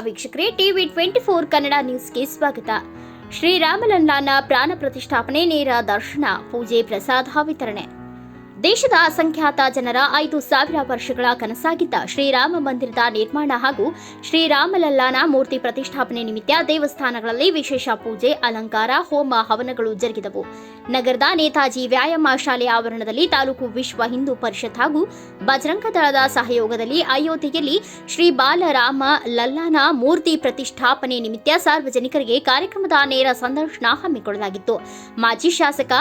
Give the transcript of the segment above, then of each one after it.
ವೀಕ್ಷಕರೇ, TV twenty four Kannada ನ್ಯೂಸ್ಗೆ ಸ್ವಾಗತ. ಶ್ರೀರಾಮಲಲ್ಲಾನ ಪ್ರಾಣ ಪ್ರತಿಷ್ಠಾಪನೆ, ನೇರ ದರ್ಶನ, ಪೂಜೆ, ಪ್ರಸಾದ, ವಿತರಣೆ. ದೇಶದ ಅಸಂಖ್ಯಾತ ಜನರ ಐದು ಸಾವಿರ ವರ್ಷಗಳ ಕನಸಾಗಿದ್ದ ಶ್ರೀರಾಮ ಮಂದಿರದ ನಿರ್ಮಾಣ ಹಾಗೂ ಶ್ರೀರಾಮಲಲ್ಲಾನ ಮೂರ್ತಿ ಪ್ರತಿಷ್ಠಾಪನೆ ನಿಮಿತ್ತ ದೇವಸ್ಥಾನಗಳಲ್ಲಿ ವಿಶೇಷ ಪೂಜೆ, ಅಲಂಕಾರ, ಹೋಮ ಹವನಗಳು ಜರುಗಿದವು. ನಗರದ ನೇತಾಜಿ ವ್ಯಾಯಾಮ ಶಾಲೆಯ ಆವರಣದಲ್ಲಿ ತಾಲೂಕು ವಿಶ್ವ ಹಿಂದೂ ಪರಿಷತ್ ಹಾಗೂ ಬಜರಂಗ ದಳದ ಸಹಯೋಗದಲ್ಲಿ ಅಯೋಧ್ಯೆಯಲ್ಲಿ ಶ್ರೀ ಬಾಲರಾಮ ಲಲ್ಲಾನ ಮೂರ್ತಿ ಪ್ರತಿಷ್ಠಾಪನೆ ನಿಮಿತ್ತ ಸಾರ್ವಜನಿಕರಿಗೆ ಕಾರ್ಯಕ್ರಮದ ನೇರ ಸಂದರ್ಶನ ಹಮ್ಮಿಕೊಳ್ಳಲಾಗಿತ್ತು. ಮಾಜಿ ಶಾಸಕ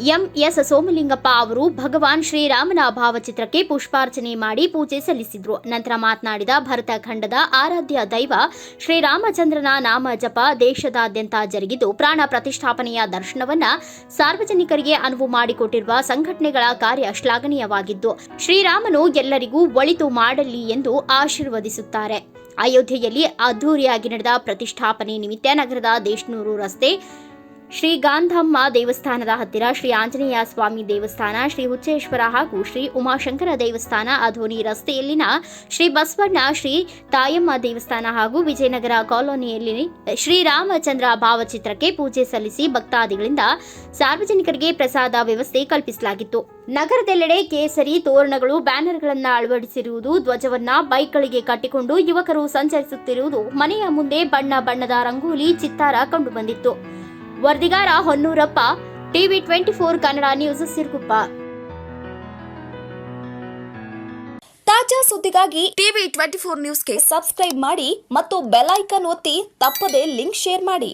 ಎಂಎಸ್ ಸೋಮಲಿಂಗಪ್ಪ ಅವರು ಭಗವಾನ್ ಶ್ರೀರಾಮನ ಭಾವಚಿತ್ರಕ್ಕೆ ಪುಷ್ಪಾರ್ಚನೆ ಮಾಡಿ ಪೂಜೆ ಸಲ್ಲಿಸಿದರು. ನಂತರ ಮಾತನಾಡಿದ ಭರತ ಖಂಡದ ಆರಾಧ್ಯ ದೈವ ಶ್ರೀರಾಮಚಂದ್ರನ ನಾಮ ಜಪ ದೇಶದಾದ್ಯಂತ ಜರುಗಿದ್ದು, ಪ್ರಾಣ ಪ್ರತಿಷ್ಠಾಪನೆಯ ದರ್ಶನವನ್ನ ಸಾರ್ವಜನಿಕರಿಗೆ ಅನುವು ಮಾಡಿಕೊಟ್ಟಿರುವ ಸಂಘಟನೆಗಳ ಕಾರ್ಯ ಶ್ಲಾಘನೀಯವಾಗಿದ್ದು, ಶ್ರೀರಾಮನು ಎಲ್ಲರಿಗೂ ಒಳಿತು ಮಾಡಲಿ ಎಂದು ಆಶೀರ್ವದಿಸುತ್ತಾರೆ. ಅಯೋಧ್ಯೆಯಲ್ಲಿ ಅದ್ದೂರಿಯಾಗಿ ನಡೆದ ಪ್ರತಿಷ್ಠಾಪನೆ ನಿಮಿತ್ತ ನಗರದ ದೇಶನೂರು ರಸ್ತೆ ಶ್ರೀ ಗಾಂಧಮ್ಮ ದೇವಸ್ಥಾನದ ಹತ್ತಿರ ಶ್ರೀ ಆಂಜನೇಯ ಸ್ವಾಮಿ ದೇವಸ್ಥಾನ, ಶ್ರೀ ಹುಚ್ಚೇಶ್ವರ ಹಾಗೂ ಶ್ರೀ ಉಮಾಶಂಕರ ದೇವಸ್ಥಾನ ಅಧೋನಿ ರಸ್ತೆಯಲ್ಲಿನ ಶ್ರೀ ಬಸವಣ್ಣ ಶ್ರೀ ತಾಯಮ್ಮ ದೇವಸ್ಥಾನ ಹಾಗೂ ವಿಜಯನಗರ ಕಾಲೋನಿಯಲ್ಲಿ ಶ್ರೀರಾಮಚಂದ್ರ ಭಾವಚಿತ್ರಕ್ಕೆ ಪೂಜೆ ಸಲ್ಲಿಸಿ ಭಕ್ತಾದಿಗಳಿಂದ ಸಾರ್ವಜನಿಕರಿಗೆ ಪ್ರಸಾದ ವ್ಯವಸ್ಥೆ ಕಲ್ಪಿಸಲಾಗಿತ್ತು. ನಗರದೆಲ್ಲೆಡೆ ಕೇಸರಿ, ತೋರಣಗಳು, ಬ್ಯಾನರ್ಗಳನ್ನು ಅಳವಡಿಸಿರುವುದು, ಧ್ವಜವನ್ನ ಬೈಕ್ಗಳಿಗೆ ಕಟ್ಟಿಕೊಂಡು ಯುವಕರು ಸಂಚರಿಸುತ್ತಿರುವುದು ಮನೆಯ ಮುಂದೆ ಬಣ್ಣ ಬಣ್ಣದ ರಂಗೋಲಿ, ಚಿತ್ತಾರ ಕಂಡುಬಂದಿತ್ತು. ವರದಿಗಾರ Honnurappa, TV twenty four Kannada news Siruguppa. ತಾಜಾ ಸುದ್ದಿಗಾಗಿ ಟಿವಿ ಟ್ವೆಂಟಿ ಫೋರ್ ನ್ಯೂಸ್ಗೆ ಸಬ್ಸ್ಕ್ರೈಬ್ ಮಾಡಿ ಮತ್ತು ಬೆಲ್ ಐಕನ್ ಒತ್ತಿ ತಪ್ಪದೇ ಲಿಂಕ್ ಶೇರ್ ಮಾಡಿ.